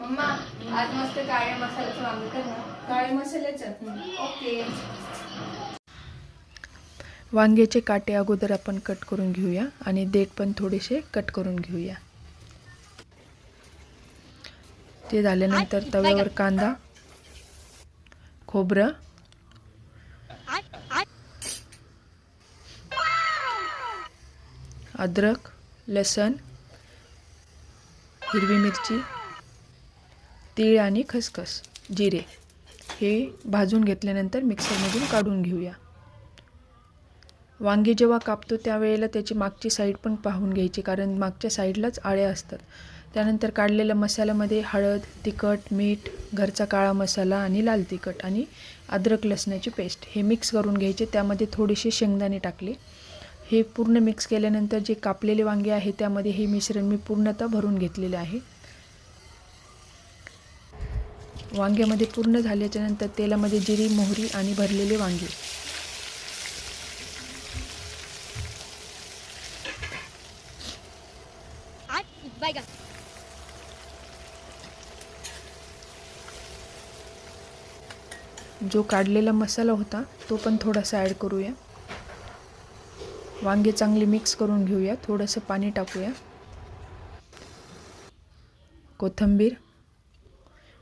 Mamma आज मस्त काळ्या मसाल्याचं वांग कर ना. काळे मसाल्याचं? ओके. वांग्याचे काटे अगोदर आपण कट करून घेऊया आणि देठ पण थोडेसे कट करून घेऊया. ते झाल्यानंतर तव्यावर कांदा खोबरं अद्रक लसण हिरवी मिरची तीळ आणि खसखस जिरे हे भाजून घेतल्यानंतर मिक्सरमधून काढून घेऊया. वांगी जेव्हा कापतो त्यावेळेला त्याची मागची साईड पण पाहून घ्यायची कारण मागच्या साईडलाच आळ्या असतात. त्यानंतर काढलेल्या मसाल्यामध्ये हळद तिखट मीठ घरचा काळा मसाला आणि लाल तिखट आणि अद्रक लसणाची पेस्ट हे मिक्स करून घ्यायचे. त्यामध्ये थोडीशी शेंगदाणे टाकले. हे पूर्ण मिक्स केल्यानंतर जे कापलेले वांगे आहे त्यामध्ये हे मिश्रण मी पूर्णतः भरून घेतलेले आहे. वांग्यामध्ये पूर्ण झाल्याच्यानंतर तेलामध्ये जिरी मोहरी आणि भरलेले वांगे. जो काढलेला मसाला होता तो पण थोडासा ॲड करूया. वांगे चांगले मिक्स करून घेऊया. थोडंसं पाणी टाकूया. कोथिंबीर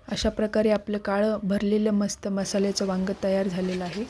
अशा प्रकारे आपलं काळं भरलेलं मस्त मसाल्याचं वांगं तयार झालेलं आहे.